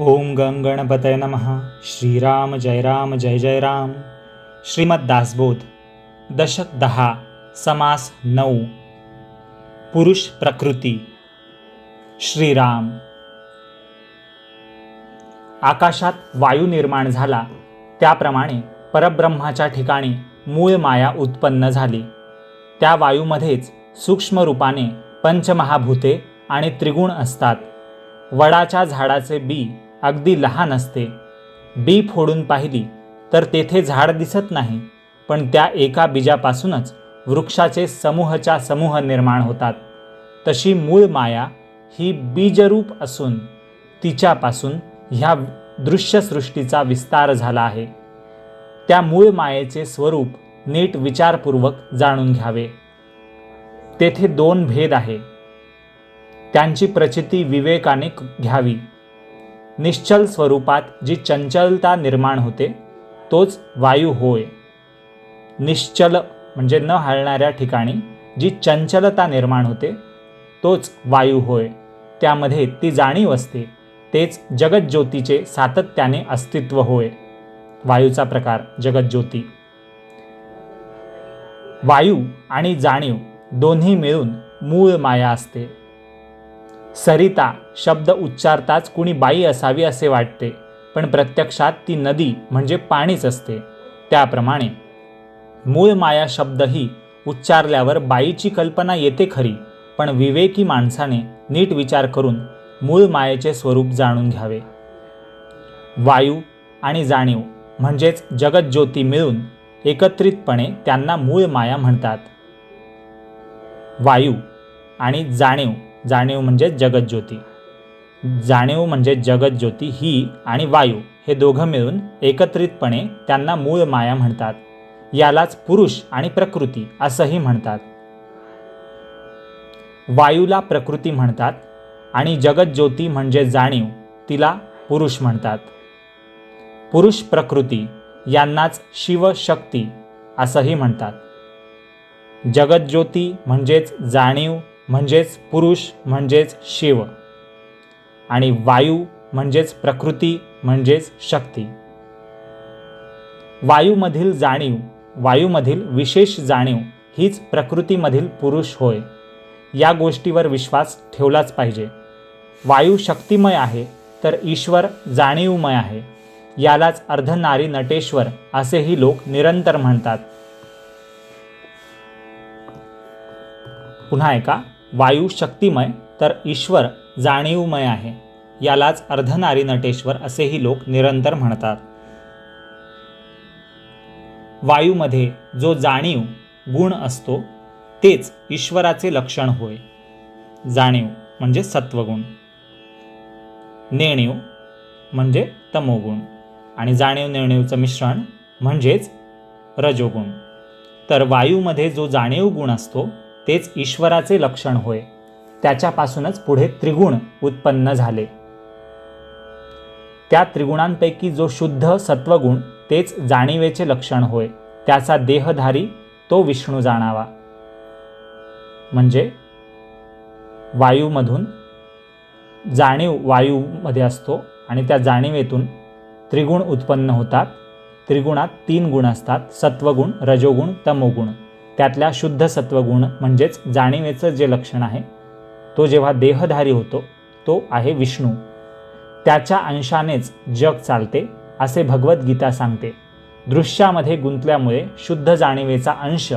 ओम गंग गणपतय नमः। श्रीराम जय राम जय जय राम। श्रीमद दासबोध दशक दहा समास नऊ। पुरुष प्रकृती श्रीराम। आकाशात वायू निर्माण झाला त्याप्रमाणे परब्रह्माच्या ठिकाणी मूळ माया उत्पन्न झाली. त्या वायूमध्येच सूक्ष्म रूपाने पंचमहाभूते आणि त्रिगुण असतात. वडाच्या झाडाचे बी अगदी लहान असते. बी फोडून पाहिली तर तेथे झाड दिसत नाही पण त्या एका बीजापासूनच वृक्षाचे समूहच्या समूह निर्माण होतात. तशी मूळ माया ही बीजरूप असून तिच्यापासून ह्या दृश्यसृष्टीचा विस्तार झाला आहे. त्या मूळ मायेचे स्वरूप नीट विचारपूर्वक जाणून घ्यावे. तेथे दोन भेद आहे. त्यांची प्रचिती विवेकाने घ्यावी. निश्चल स्वरूपात जी चंचलता निर्माण होते तोच वायू होय. निश्चल म्हणजे न हलणाऱ्या ठिकाणी जी चंचलता निर्माण होते तोच वायू होय. त्यामध्ये ती जाणीव असते तेच जगज्योतीचे सातत्याने अस्तित्व होय. वायूचा प्रकार जगज्योती. वायू आणि जाणीव दोन्ही मिळून मूळ माया असते. सरिता शब्द उच्चारताच कुणी बाई असावी असे वाटते पण प्रत्यक्षात ती नदी म्हणजे पाणीच असते. त्याप्रमाणे मूळ माया शब्दही उच्चारल्यावर बाईची कल्पना येते खरी पण विवेकी माणसाने नीट विचार करून मूळ मायेचे स्वरूप जाणून घ्यावे. वायू आणि जाणीव म्हणजेच जगज्योती मिळून एकत्रितपणे त्यांना मूळ माया म्हणतात. वायू आणि जाणीव जाणीव म्हणजे जगज्योती. जाणीव म्हणजे जगज्योती ही आणि वायू हे दोघं मिळून एकत्रितपणे त्यांना मूळ माया म्हणतात. यालाच पुरुष आणि प्रकृती असंही म्हणतात. वायूला प्रकृती म्हणतात आणि जगज्योती म्हणजे जाणीव तिला पुरुष म्हणतात. पुरुष प्रकृती यांनाच शिवशक्ती असंही म्हणतात. जगज्योती म्हणजेच जाणीव म्हणजेच पुरुष म्हणजेच शिव. आणि वायू म्हणजेच प्रकृती म्हणजेच शक्ती. वायूमधील जाणीव वायूमधील विशेष जाणीव हीच प्रकृतीमधील पुरुष होय या गोष्टीवर विश्वास ठेवलाच पाहिजे. वायू शक्तिमय आहे तर ईश्वर जाणीवमय आहे यालाच अर्धनारी नटेश्वर असेही लोक निरंतर म्हणतात. पुन्हा एका वायू शक्तिमय तर ईश्वर जाणीवमय आहे. यालाच अर्धनारी नटेश्वर असेही लोक निरंतर म्हणतात. वायूमध्ये जो जाणीव गुण असतो तेच ईश्वराचे लक्षण होय. जाणीव म्हणजे सत्वगुण. नेणीव म्हणजे तमोगुण. आणि जाणीव नेणीवचं मिश्रण म्हणजेच रजोगुण. तर वायूमध्ये जो जाणीव गुण असतो तेच ईश्वराचे लक्षण होय. त्याच्यापासूनच पुढे त्रिगुण उत्पन्न झाले. त्या त्रिगुणांपैकी जो शुद्ध सत्वगुण तेच जाणीवेचे लक्षण होय. त्याचा देहधारी तो विष्णू जाणावा. म्हणजे वायूमधून जाणीव वायूमध्ये असतो आणि त्या जाणीवेतून त्रिगुण उत्पन्न होतात. त्रिगुणात तीन गुण असतात सत्वगुण रजोगुण तमोगुण. त्यातल्या शुद्ध सत्वगुण म्हणजेच जाणीवेचं जे लक्षण आहे तो जेव्हा देहधारी होतो तो आहे विष्णू. त्याच्या अंशानेच जग चालते असे भगवद्गीता सांगते. दृश्यामध्ये गुंतल्यामुळे शुद्ध जाणीवेचा अंश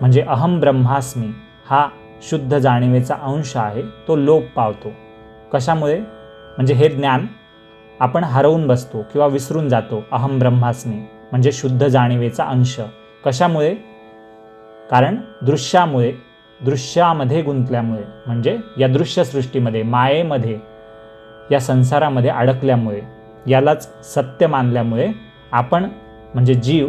म्हणजे अहम ब्रह्मास्मी हा शुद्ध जाणीवेचा अंश आहे तो लोप पावतो. कशामुळे? म्हणजे हे ज्ञान आपण हरवून बसतो किंवा विसरून जातो अहम ब्रह्मास्मी म्हणजे शुद्ध जाणीवेचा अंश. कशामुळे? कारण दृश्यामुळे दृश्यामध्ये गुंतल्यामुळे म्हणजे या दृश्यसृष्टीमध्ये मायेमध्ये या संसारामध्ये अडकल्यामुळे यालाच सत्य मानल्यामुळे आपण म्हणजे जीव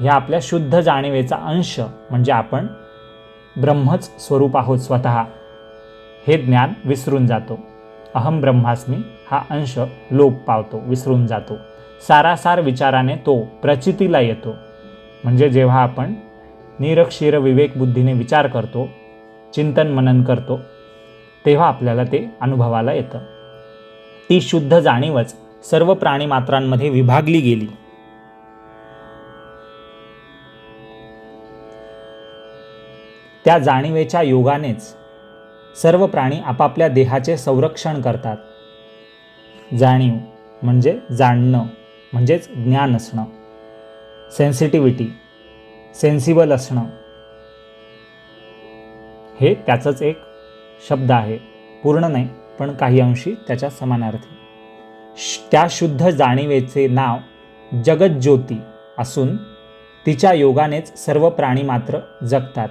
ह्या आपल्या शुद्ध जाणीवेचा अंश म्हणजे आपण ब्रह्मच स्वरूप आहोत स्वतः हे ज्ञान विसरून जातो. अहम ब्रह्मास्मी हा अंश लोप पावतो विसरून जातो. सारासार विचाराने तो प्रचितीला येतो. म्हणजे जेव्हा आपण निरक्षीर विवेकबुद्धीने विचार करतो चिंतन मनन करतो तेव्हा आपल्याला ते अनुभवाला येतं. ती शुद्ध जाणीवच सर्व प्राणीमात्रांमध्ये विभागली गेली. त्या जाणीवेच्या योगानेच सर्व प्राणी आपापल्या देहाचे संरक्षण करतात. जाणीव म्हणजे जाणणं म्हणजेच ज्ञान असणं. सेन्सिटिव्हिटी सेन्सिबल असणं. हे त्याचंच एक शब्द आहे. पूर्ण नाही पण काही अंशी त्याच्या समानार्थी. त्या शुद्ध जाणीवेचे नाव जगज्योती असून तिच्या योगानेच सर्व प्राणी मात्र जगतात.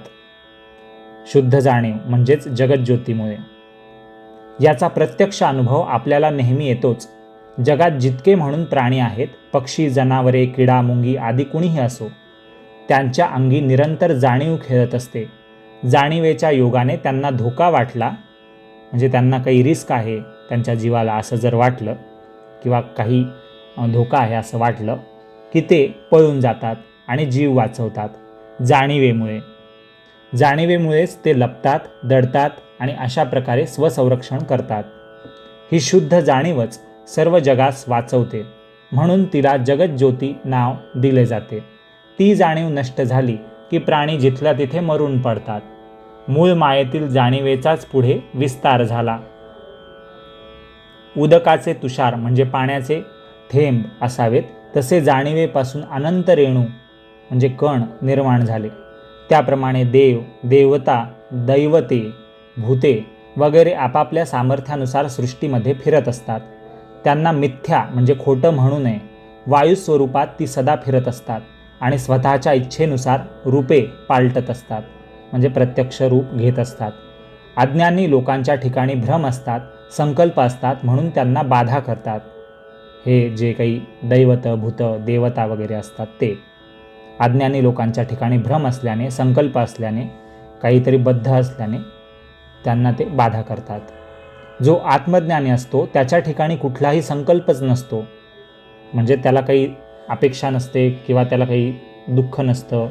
शुद्ध जाणीव म्हणजेच जगज्योतीमुळे याचा प्रत्यक्ष अनुभव आपल्याला नेहमी येतोच. जगात जितके म्हणून प्राणी आहेत पक्षी जनावरे किडा मुंगी आदी कुणीही असो त्यांच्या अंगी निरंतर जाणीव खेळत असते. जाणीवेच्या योगाने त्यांना धोका वाटला म्हणजे त्यांना काही रिस्क आहे त्यांच्या जीवाला असं जर वाटलं किंवा काही धोका आहे असं वाटलं की ते पळून जातात आणि जीव वाचवतात जाणीवेमुळे. जाणीवेमुळेच ते लपतात दडतात आणि अशा प्रकारे स्वसंरक्षण करतात. ही शुद्ध जाणीवच सर्व जगास वाचवते म्हणून तिला जगज्योती नाव दिले जाते. ती जाणीव नष्ट झाली की प्राणी जिथल्या तिथे मरून पडतात. मूळ मायेतील जाणीवेचाच पुढे विस्तार झाला. उदकाचे तुषार म्हणजे पाण्याचे थेंब असावेत तसे जाणीवेपासून अनंत रेणू म्हणजे कण निर्माण झाले. त्याप्रमाणे देव देवता दैवते भूते वगैरे आपापल्या सामर्थ्यानुसार सृष्टीमध्ये फिरत असतात. त्यांना मिथ्या म्हणजे खोटं म्हणू नये. वायू स्वरूपात ती सदा फिरत असतात. आणि स्वतःच्या इच्छेनुसार रूपे पालटत असतात म्हणजे प्रत्यक्ष रूप घेत असतात. अज्ञानी लोकांच्या ठिकाणी भ्रम असतात संकल्प असतात म्हणून त्यांना बाधा करतात. हे जे काही दैवत भूत देवता वगैरे असतात ते. अज्ञानी लोकांच्या ठिकाणी भ्रम असल्याने संकल्प असल्याने काहीतरी बद्ध असल्याने त्यांना ते बाधा करतात. जो आत्मज्ञानी असतो त्याच्या ठिकाणी कुठलाही संकल्पच नसतो. म्हणजे त्याला काही अपेक्षा नसते किंवा त्याला काही दुःख नसतं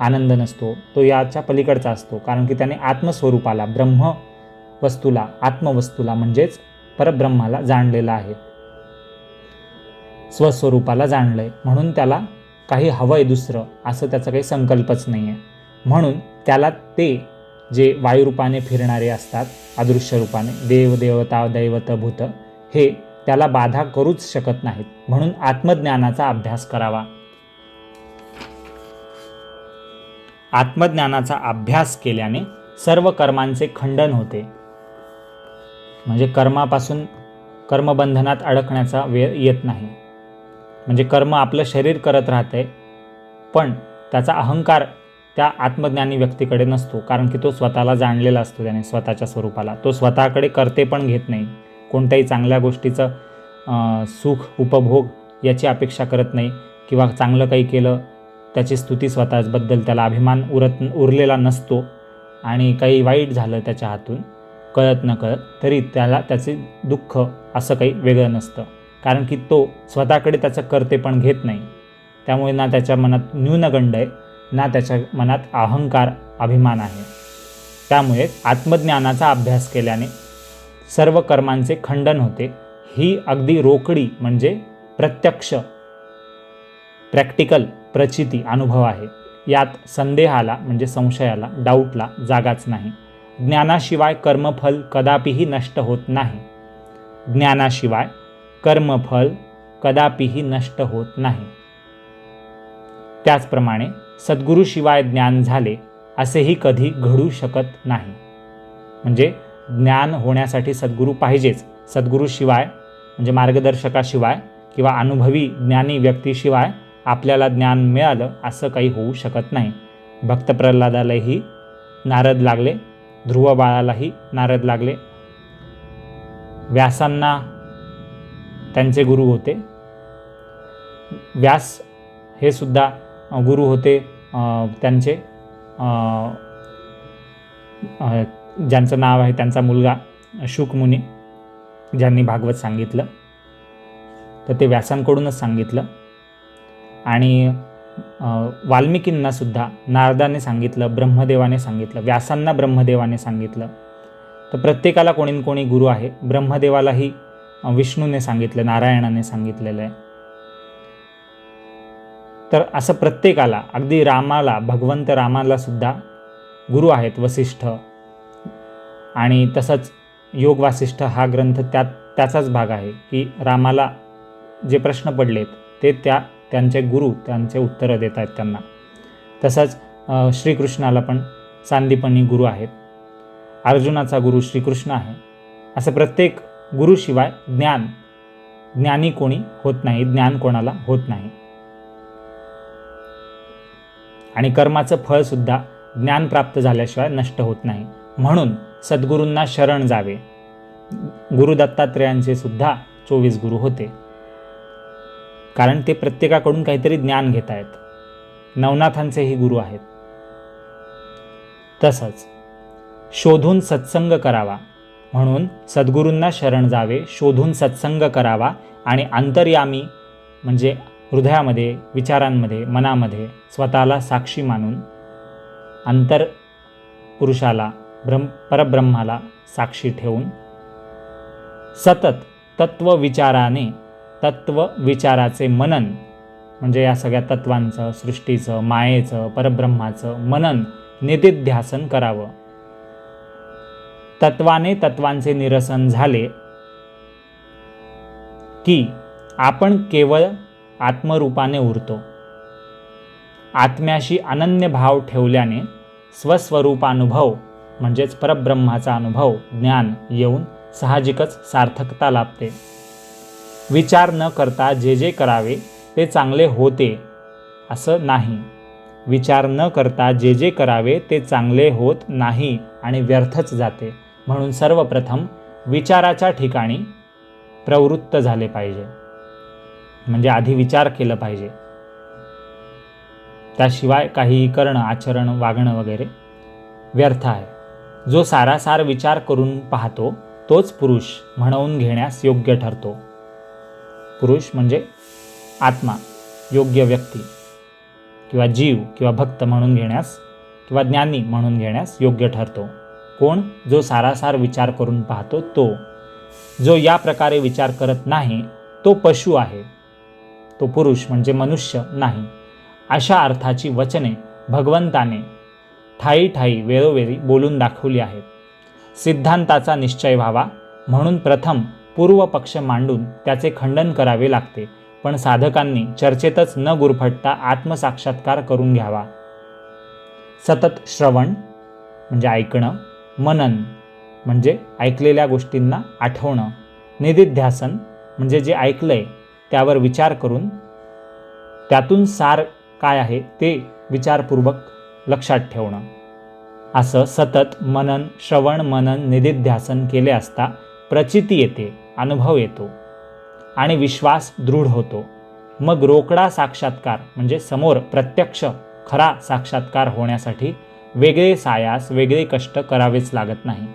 आनंद नसतो तो याच्या पलीकडचा असतो. कारण की त्याने आत्मस्वरूपाला ब्रह्म वस्तूला आत्मवस्तूला म्हणजेच परब्रह्माला जाणलेला आहे. स्वस्वरूपाला जाणलंय. म्हणून त्याला काही हवंय दुसरं असं त्याचा काही संकल्पच नाही आहे म्हणून त्याला ते जे वायुरूपाने फिरणारे असतात अदृश्य रूपाने देव देवता दैवत भूत हे त्याला बाधा करूच शकत नाहीत. म्हणून आत्मज्ञानाचा अभ्यास करावा. आत्मज्ञानाचा अभ्यास केल्याने सर्व कर्मांचे खंडन होते. म्हणजे कर्मापासून कर्मबंधनात अडकण्याचा वेळ येत नाही. म्हणजे कर्म आपलं शरीर करत राहते पण त्याचा अहंकार त्या आत्मज्ञानी व्यक्तीकडे नसतो कारण की तो स्वतःला जाणलेला असतो त्याने स्वतःच्या स्वरूपाला. तो स्वतःकडे करते पण घेत नाही. कोणत्याही चांगल्या गोष्टीचं सुख उपभोग याची अपेक्षा करत नाही किंवा चांगलं काही केलं त्याची स्तुती स्वतःबद्दल त्याला अभिमान उरत उरलेला नसतो आणि काही वाईट झालं त्याच्या हातून कळत न कळत तरी त्याला त्याचे दुःख असं काही वेगळं नसतं. कारण की तो स्वतःकडे त्याचं करते पण घेत नाही. त्यामुळे ना त्याच्या मनात न्यूनगंड आहे ना त्याच्या मनात अहंकार अभिमान आहे. त्यामुळे आत्मज्ञानाचा अभ्यास केल्याने सर्व कर्मांचे खंडन होते. ही अगदी रोकडी म्हणजे प्रत्यक्ष प्रॅक्टिकल प्रचिती अनुभव आहे. यात संदेहाला म्हणजे संशयाला डाऊटला जागाच नाही. ज्ञानाशिवाय कर्मफल कदापिही नष्ट होत नाही. ज्ञानाशिवाय कर्मफल कदापिही नष्ट होत नाही. त्याचप्रमाणे सद्गुरूशिवाय ज्ञान झाले असेही कधी घडू शकत नाही. म्हणजे ज्ञान होण्यासाठी सद्गुरू पाहिजेच. सद्गुरूशिवाय म्हणजे मार्गदर्शकाशिवाय किंवा अनुभवी ज्ञानी व्यक्तीशिवाय आपल्याला ज्ञान मिळालं असं काही होऊ शकत नाही. भक्त प्रल्हादालाही नारद लागले ध्रुव बाळालाही नारद लागले. व्यासांना त्यांचे गुरु होते. व्यास हे सुद्धा गुरु होते त्यांचे ज्यांचं नाव आहे त्यांचा मुलगा शुकमुनी ज्यांनी भागवत सांगितलं तर ते व्यासांकडूनच सांगितलं. आणि वाल्मिकींनासुद्धा नारदाने सांगितलं ब्रह्मदेवाने सांगितलं व्यासांना ब्रह्मदेवाने सांगितलं. तर प्रत्येकाला कोणी न कोणी गुरु आहे. ब्रह्मदेवालाही विष्णूने सांगितलं नारायणाने सांगितलेलं आहे. तर असं प्रत्येकाला अगदी रामाला भगवंत रामाला सुद्धा गुरु आहेत वसिष्ठ आणि तसंच योग वासिष्ठ हा ग्रंथ त्यात त्याचाच भाग आहे की रामाला जे प्रश्न पडलेत ते त्या त्यांचे गुरु त्यांचे उत्तरं देत आहेत त्यांना. तसंच श्रीकृष्णाला पण सांदीपणी गुरु आहेत. अर्जुनाचा गुरु श्रीकृष्ण आहे. असं प्रत्येक गुरुशिवाय ज्ञान ज्ञानी कोणी होत नाही ज्ञान कोणाला होत नाही. आणि कर्माचं फळसुद्धा ज्ञान प्राप्त झाल्याशिवाय नष्ट होत नाही. म्हणून सद्गुरूंना शरण जावे. गुरु दत्तात्रेयांचे सुद्धा चोवीस गुरु होते. कारण ते प्रत्येकाकडून काहीतरी ज्ञान घेत आहेत. नवनाथांचेही गुरु आहेत. तसंच शोधून सत्संग करावा. म्हणून सद्गुरूंना शरण जावे शोधून सत्संग करावा आणि अंतर्यामी म्हणजे हृदयामध्ये विचारांमध्ये मनामध्ये स्वतःला साक्षी मानून अंतर पुरुषाला ब्रह्म परब्रह्माला साक्षी ठेवून सतत तत्वविचाराने तत्वविचाराचे तत्व विचाराचे मनन म्हणजे या सगळ्या तत्वांचं सृष्टीचं मायेचं परब्रह्माचं मनन निदिध्यासन करावं. तत्वाने तत्वांचे निरसन झाले की आपण केवळ आत्मरूपाने उरतो. आत्म्याशी अनन्य भाव ठेवल्याने स्वस्वरूपानुभव म्हणजेच परब्रह्माचा अनुभव ज्ञान येऊन साहजिकच सार्थकता लाभते. विचार न करता जे जे करावे ते चांगले होते असं नाही. विचार न करता जे जे करावे ते चांगले होत नाही आणि व्यर्थच जाते. म्हणून सर्वप्रथम विचाराच्या ठिकाणी प्रवृत्त झाले पाहिजे. म्हणजे आधी विचार केलं पाहिजे. त्याशिवाय काही करणं आचरण वागणं वगैरे व्यर्थ आहे. जो सारासार विचार करून पाहतो तोच पुरुष म्हणवून घेण्यास योग्य ठरतो. पुरुष म्हणजे आत्मा योग्य व्यक्ती किंवा जीव किंवा भक्त म्हणून घेण्यास किंवा ज्ञानी म्हणून घेण्यास योग्य ठरतो. कोण जो सारासार विचार करून पाहतो तो. जो या प्रकारे विचार करत नाही तो पशु आहे. तो पुरुष म्हणजे मनुष्य नाही. अशा अर्थाची वचने भगवंताने ठाई ठाई वेळोवेळी बोलून दाखवली आहेत सिद्धांताचा निश्चय व्हावा म्हणून प्रथम पूर्वपक्ष मांडून त्याचे खंडन करावे लागते पण साधकांनी चर्चेतच न गुरफटता आत्मसाक्षात्कार करून घ्यावा. सतत श्रवण म्हणजे ऐकणं मनन म्हणजे ऐकलेल्या गोष्टींना आठवणं निदिध्यासन म्हणजे जे ऐकलंय त्यावर विचार करून त्यातून सार काय आहे ते विचारपूर्वक लक्षात ठेवणं. असं सतत मनन श्रवण मनन निदिध्यासन केले असता प्रचिती येते अनुभव येतो आणि विश्वास दृढ होतो. मग रोकडा साक्षात्कार म्हणजे समोर प्रत्यक्ष खरा साक्षात्कार होण्यासाठी वेगळे सायास वेगळे कष्ट करावेच लागत नाही.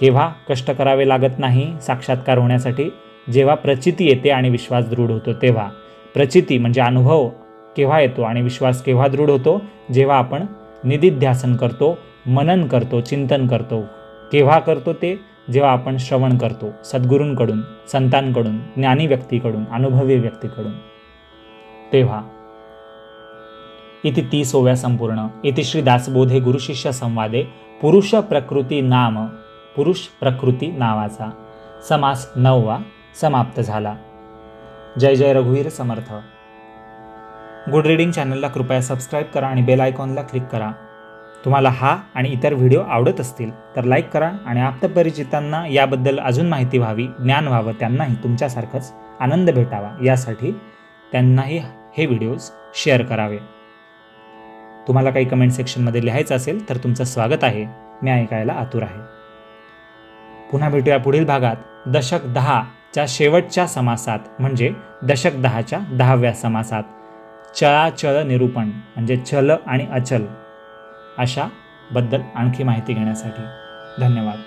केव्हा कष्ट करावे लागत नाही साक्षात्कार होण्यासाठी? जेव्हा प्रचिती येते आणि विश्वास दृढ होतो तेव्हा प्रचिती म्हणजे अनुभव केव्हा येतो आणि विश्वास केव्हा दृढ होतो? जेव्हा आपण निधिध्यासन करतो मनन करतो चिंतन करतो. केव्हा करतो ते? जेव्हा आपण श्रवण करतो सद्गुरूंकडून संतांकडून ज्ञानी व्यक्तीकडून अनुभवी व्यक्तीकडून. तेव्हा. इति तीसोव्या संपूर्ण. इति श्री दासबोधे गुरुशिष्य संवादे. पुरुष प्रकृती नाम पुरुष प्रकृती नावाचा. समास नववा समाप्त झाला. जय जय रघुवीर समर्थ. गुड रीडिंग चॅनलला कृपया सबस्क्राईब करा आणि बेल आयकॉनला क्लिक करा. तुम्हाला हा आणि इतर व्हिडिओ आवडत असतील तर लाईक करा आणि आप्तपरिचितांना याबद्दल अजून माहिती व्हावी ज्ञान व्हावं त्यांनाही तुमच्यासारखंच आनंद भेटावा यासाठी त्यांनाही हे व्हिडिओज शेअर करावे. तुम्हाला काही कमेंट सेक्शनमध्ये लिहायचं असेल तर तुमचं स्वागत आहे. मी ऐकायला आतुर आहे. पुन्हा भेटूया पुढील भागात. दशक दहाच्या शेवटच्या समासात म्हणजे दशक दहाच्या दहाव्या समासात. चळाचळ निरूपण म्हणजे चल आणि अचल अशाबद्दल आणखी माहिती घेण्यासाठी धन्यवाद.